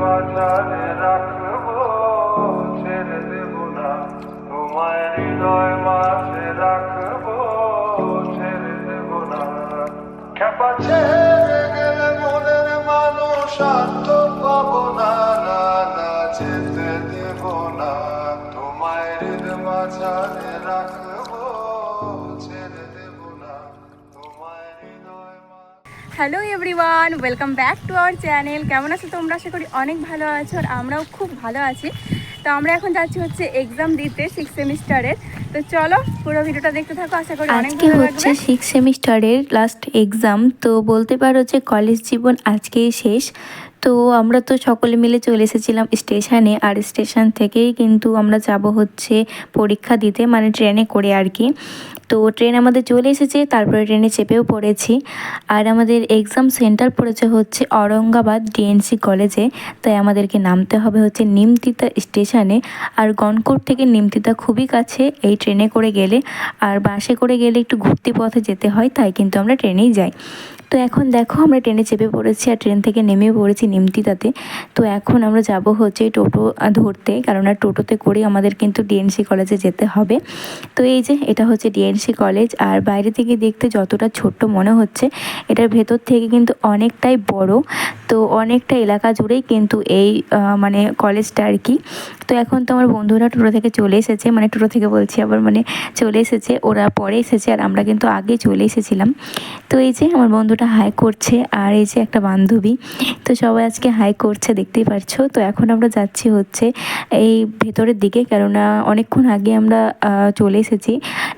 মাঝারে রাখব ছেড়ে দেব না তোমায় হৃদয় মাঝে রাখব ছেড়ে দেব না খেপা ছেড়ে গেলে মনের মানুষ আর hello everyone welcome back to our channel. কেমন আছো তোমরা? আশা করি অনেক ভালো আছো আর আমরাও খুব ভালো আছি। তো আমরা এখন যাচ্ছি হচ্ছে এক্সাম দিতে সিক্স সেমিস্টারের তো চলো পুরো ভিডিওটা দেখতে থাকো আশা করি অনেক ভালো হচ্ছে সিক্স সেমিস্টারের লাস্ট এক্সাম তো বলতে পারো যে কলেজ জীবন আজকেই শেষ। তো আমরা তো সকলে মিলে চলে এসেছিলাম স্টেশনে আর স্টেশন থেকেই কিন্তু আমরা যাব হচ্ছে পরীক্ষা দিতে মানে ট্রেনে করে আর কি। তো ট্রেন আমাদের চলে এসেছে, তারপরে ট্রেনে চেপেও পড়েছি। আর আমাদের এক্সাম সেন্টার পড়েছে হচ্ছে অরঙ্গাবাদ ডিএনসি কলেজে তাই আমাদেরকে নামতে হবে হচ্ছে নিমতিতা স্টেশনে। আর গনকোট থেকে নিমতিতা খুবই কাছে, এই ট্রেনে করে গেলে। আর বাসে করে গেলে একটু ঘুরতি পথে যেতে হয়, তাই কিন্তু আমরা ট্রেনেই যাই। তো এখন দেখো আমরা ট্রেনে চেপে পড়েছি আর ট্রেন থেকে নেমে পড়েছি নিমতিতাতে তো এখন আমরা যাব হচ্ছে টোটো ধরতে, কারণ আর টোটোতে করে আমাদের কিন্তু ডিএনসি কলেজে যেতে হবে। তো এই যে এটা হচ্ছে ডিএনসি কলেজ, আর বাইরে থেকে দেখতে যতটা ছোট্ট মনে হচ্ছে, এটার ভেতর থেকে কিন্তু অনেকটাই বড়। তো অনেকটা এলাকা জুড়েই কিন্তু এই মানে কলেজটা আর কি। তো এখন তো আমার বন্ধুরা টোটো থেকে চলে এসেছে মানে টোটো থেকে বলছি আবার মানে চলে এসেছে, ওরা পরে এসেছে আর আমরা কিন্তু আগে চলে এসেছিলাম। তো এই যে আমার বন্ধুটা হাই করছে আর এই যে একটা বান্ধবী। তো সবাই আজকে হাই করছে, দেখতেই পারছ। তো এখন আমরা যাচ্ছি হচ্ছে এই ভেতরের দিকে, কেননা অনেকক্ষণ আগে আমরা চলে এসেছি।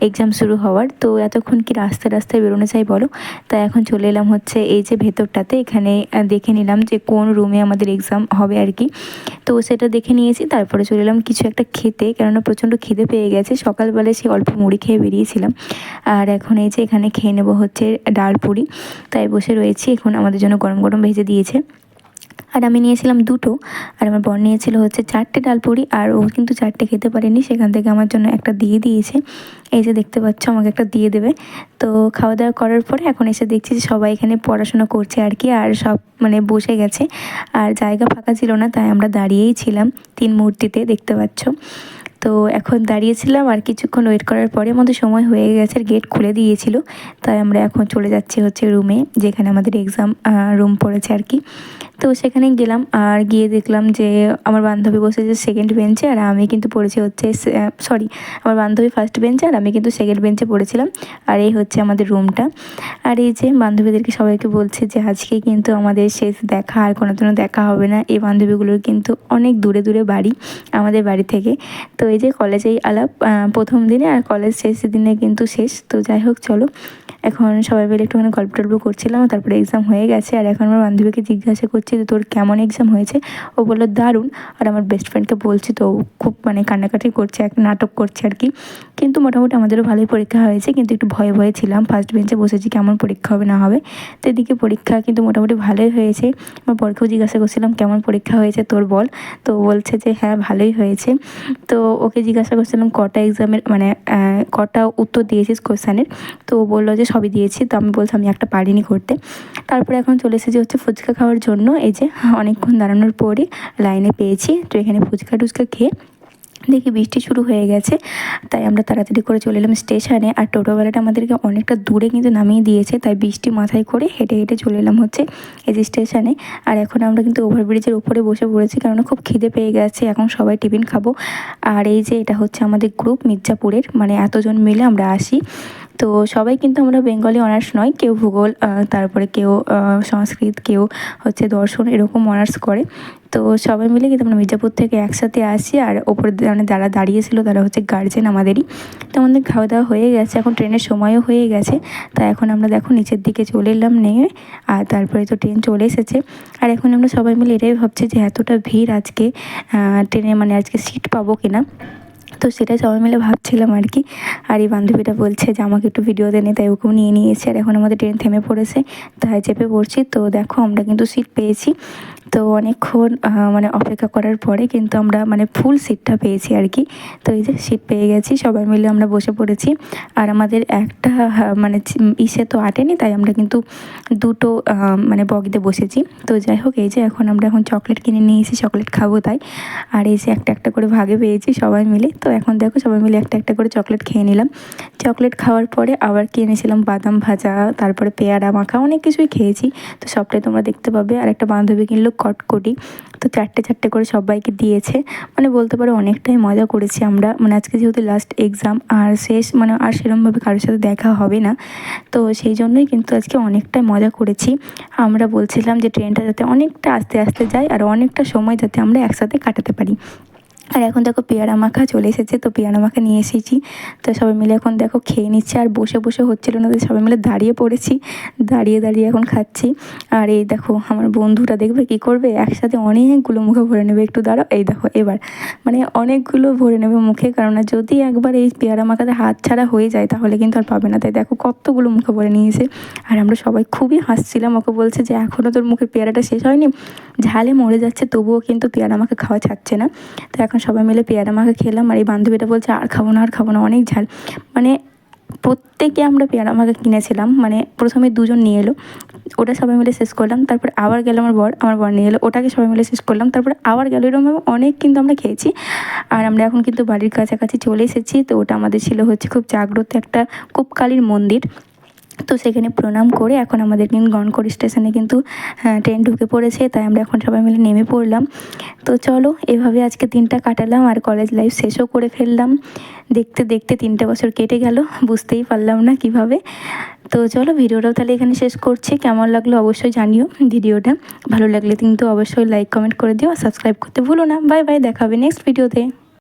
এক্সাম শুরু হওয়ার। তো এতক্ষণ কি রাস্তায় রাস্তায় বেরোনো চাই বলো? তাই এখন চলে এলাম হচ্ছে এই যে ভেতরটাতে। এখানে দেখে নিলাম যে কোন রুমে আমাদের এক্সাম হবে আর কি। তো সেটা দেখে নিয়েছি, তারপরে চলে এলাম কিছু একটা খেতে, কেননা প্রচণ্ড খিদে পেয়ে গেছে। সকালবেলায় সেই অল্প মুড়ি খেয়ে বেরিয়েছিলাম। আর এখন এই যে এখানে খেয়ে নেব হচ্ছে ডাল পুরি। তাই বসে রয়েছি। এখন আমাদের জন্য গরম গরম ভেজে দিয়েছে। আর আমি নিয়েছিলাম দুটো। আর আমার বর নিয়েছিল হচ্ছে চারটে ডালপুরি। আর ও কিন্তু চারটে খেতে পারেনি। সেখান থেকে আমার জন্য একটা দিয়ে দিয়েছে। এই যে দেখতে পাচ্ছ, আমাকে একটা দিয়ে দেবে। তো খাওয়া দাওয়া করার পরে এখন এসে দেখছি যে সবাই এখানে পড়াশোনা করছে আর কি। আর সব মানে বসে গেছে। আর জায়গা ফাঁকা ছিল না, তাই আমরা দাঁড়িয়েই ছিলাম তিন মূর্তিতে, দেখতে পাচ্ছ। তো এখন দাঁড়িয়েছিলাম আর কিছুক্ষণ ওয়েট করার পরে আমাদের সময় হয়ে গেছে গেট খুলে দিয়েছিল। তাই আমরা এখন চলে যাচ্ছি হচ্ছে রুমে যেখানে আমাদের এক্সাম রুম পড়েছে আর কি। তো সেখানে গেলাম আর গিয়ে দেখলাম যে আমার বান্ধবী বসেছে সেকেন্ড বেঞ্চে আর আমি কিন্তু পড়েছি হচ্ছে সরি আমার বান্ধবী ফার্স্ট বেঞ্চে আর আমি কিন্তু সেকেন্ড বেঞ্চে পড়েছিলাম। আর এই হচ্ছে আমাদের রুমটা আর এই যে বান্ধবীদেরকে সবাইকে বলছে যে আজকে কিন্তু আমাদের শেষ দেখা, আর কোনো দিনও দেখা হবে না। এই বান্ধবীগুলোর কিন্তু অনেক দূরে দূরে বাড়ি, আমাদের বাড়ি থেকে। তো এই যে কলেজেই আলাপ প্রথম দিনে আর কলেজ শেষ দিনে কিন্তু শেষ। তো যাই হোক, চলো। এখন সবাই মিলে একটুখানি গল্প টল্প করছিলাম, তারপরে এক্সাম হয়ে গেছে। আর এখন আমার বান্ধবীকে জিজ্ঞাসা করছি যে তোর কেমন এক্সাম হয়েছে? ও বলল, দারুণ। আর আমার বেস্ট ফ্রেন্ডকে বলছি, তো খুব মানে কান্নাকাটি করছে, এক নাটক করছে আর কি। কিন্তু মোটামুটি আমাদেরও ভালোই পরীক্ষা হয়েছে, কিন্তু একটু ভয়ে ভয়ে ছিলাম। ফার্স্ট বেঞ্চে বসেছি, কেমন পরীক্ষা হবে, না হবে। তো এদিকে পরীক্ষা কিন্তু মোটামুটি ভালোই হয়েছে। আমার পরকেও জিজ্ঞাসা করছিলাম, কেমন পরীক্ষা হয়েছে তোর বল? তো বলছে যে হ্যাঁ ভালোই হয়েছে। তো ওকে জিজ্ঞাসা করছিলাম, কটা এক্সামের মানে কটা উত্তর দিয়েছিস কোশ্চেনের তো ও বলল যে, সবই দিয়েছি। তো আমি বলছি, আমি একটা পারিনি করতে। তারপরে এখন চলে এসেছি হচ্ছে ফুচকা খাওয়ার জন্য। এই যে অনেকক্ষণ দাঁড়ানোর পরে লাইনে পেয়েছি, তো এখানে ফুচকা টুচকা খেয়ে দেখি বৃষ্টি শুরু হয়ে গেছে। তাই আমরা তাড়াতাড়ি করে চলে এলাম স্টেশনে। আর টোটোওয়ালাটা আমাদেরকে অনেকটা দূরে কিন্তু নামিয়ে দিয়েছে, তাই বৃষ্টি মাথায় করে হেঁটে হেঁটে চলে এলাম হচ্ছে এই যে স্টেশনে। আর এখন আমরা কিন্তু ওভারব্রিজের উপরে বসে পড়েছি, কারণ খুব খিদে পেয়ে গেছে। এখন সবাই টিফিন খাব। আর এই যে এটা হচ্ছে আমাদের গ্রুপ মির্জাপুরের মানে এতজন মিলে আমরা আসি। তো সবাই কিন্তু আমরা বেঙ্গলি অনার্স নয়, কেউ ভূগোল তারপরে কেউ সংস্কৃত, কেউ হচ্ছে দর্শন এরকম অনার্স করে। তো সবাই মিলে কিন্তু আমরা মির্জাপুর থেকে একসাথে আসি আর ওপরে মানে যারা দাঁড়িয়েছিল তারা হচ্ছে গার্জেন আমাদেরই। তো আমাদের খাওয়া দাওয়া হয়ে গেছে, এখন ট্রেনের সময়ও হয়ে গেছে। তা এখন আমরা দেখো নিচের দিকে চলে এলাম নেমে, আর তারপরে তো ট্রেন চলে এসেছে। আর এখন আমরা সবাই মিলে এটাই ভাবছি যে এতটা ভিড় আজকে ট্রেনে মানে আজকে সিট পাবো কিনা। তো সেটাই সবাই মিলে ভাবছিলাম আর কি। আর এই বান্ধবীটা বলছে যে, আমাকে একটু ভিডিও দেনে। তাই ওকেও নিয়ে নিয়েছে। আর এখন আমাদের ট্রেন থেমে পড়েছে, তাই চেপে পড়ছি। তো দেখো, আমরা কিন্তু সিট পেয়েছি। তো অনেকক্ষণ মানে অপেক্ষা করার পরে কিন্তু আমরা মানে ফুল সিটটা পেয়েছি আর কি। তো এই যে সিট পেয়ে গেছি, সবাই মিলে আমরা বসে পড়েছি। আর আমাদের একটা মানে ইসে তো আটেনি, তাই আমরা কিন্তু দুটো মানে বগিতে বসেছি। তো যাই হোক, এই যে এখন আমরা এখন চকলেট কিনে নিয়েছি চকলেট খাব তাই। আর এই যে একটা একটা করে ভাগে পেয়েছি সবাই মিলে। তো এখন দেখো সবাই মিলে একটা একটা করে চকলেট খেয়ে নিলাম। চকলেট খাওয়ার পরে আবার কিনেছিলাম বাদাম ভাজা, তারপরে পেয়ারা, মাখা অনেক কিছুই খেয়েছি। তো সবটাই তোমরা দেখতে পাবে। আর একটা বান্ধবী কিনলো কটকটি। তো চারটে চারটে করে সবাইকে দিয়েছে। মানে বলতে পারো অনেকটাই মজা করেছি আমরা। মানে আজকে যেহেতু লাস্ট এক্সাম আর শেষ মানে আর সেরমভাবে কারোর সাথে দেখা হবে না। তো সেই জন্যই কিন্তু আজকে অনেকটাই মজা করেছি। আমরা বলছিলাম যে ট্রেনটা যাতে অনেকটা আস্তে আস্তে যায়, আর অনেকটা সময় যাতে আমরা একসাথে কাটাতে পারি। আর এখন দেখো পেয়ারা মাখা চলে এসেছে, তো পেয়ারা মাখা নিয়ে এসেছি। তো সবাই মিলে এখন দেখো খেয়ে নিচ্ছে, আর বসে বসে হচ্ছিল না, তো সবাই মিলে দাঁড়িয়ে পড়েছি, দাঁড়িয়ে দাঁড়িয়ে এখন খাচ্ছি। আর এই দেখো আমার বন্ধুটা দেখবে কি করবে? একসাথে অনেকগুলো মুখে ভরে নেবে, একটু দাঁড়াও। এই দেখো এবার মানে অনেকগুলো ভরে নেবে মুখে, কারণ যদি একবার এই পেয়ারা মাখাতে হাত ছাড়া হয়ে যায়, তাহলে কিন্তু আর পাবে না। তাই দেখো কতগুলো মুখে ভরে নিয়েছে। আর আমরা সবাই খুবই হাসছিলাম, ওকে বলছে যে এখনও তোর মুখের পেয়ারাটা শেষ হয়নি, ঝালে মরে যাচ্ছে, তবুও কিন্তু পেয়ারা মাখা খাওয়া ছাড়ছে না। তো এখন সবাই মিলে পেয়ারা মাখা খেলাম আর এই বান্ধবীটা বলছে, আর খাব না, আর খাব না। অনেক ঝাল। মানে প্রত্যেকে আমরা পেয়ারা মাখা কিনেছিলাম মানে প্রথমে দুজন নিয়ে এলো। ওটা সবাই মিলে শেষ করলাম, তারপর আবার গেল আমার বর আমার বর নিয়ে এলো। ওটাকে সবাই মিলে শেষ করলাম, তারপর আবার গেল। এরকমভাবে অনেক কিন্তু আমরা খেয়েছি। আর আমরা এখন কিন্তু বাড়ির কাছাকাছি চলে এসেছি। তো ওটা আমাদের ছিল হচ্ছে খুব জাগ্রত একটা কূপকালীর মন্দির। তো সেখানে প্রণাম করে এখন আমাদের কিন্তু গনকর স্টেশনে কিন্তু ট্রেন ঢুকে পড়েছে, তাই আমরা এখন সবাই মিলে নেমে পড়লাম। তো চলো, এভাবে আজকে দিনটা কাটালাম আর কলেজ লাইফ শেষও করে ফেললাম। দেখতে দেখতে তিনটে বছর কেটে গেল, বুঝতেই পারলাম না কীভাবে। তো চলো, ভিডিওটাও তাহলে এখানে শেষ করছি। কেমন লাগল অবশ্যই জানিও ভিডিওটা। ভালো লাগলে কিন্তু অবশ্যই লাইক কমেন্ট করে দিও। আর সাবস্ক্রাইব করতে ভুলো না। বাই বাই দেখাবে নেক্সট ভিডিওতে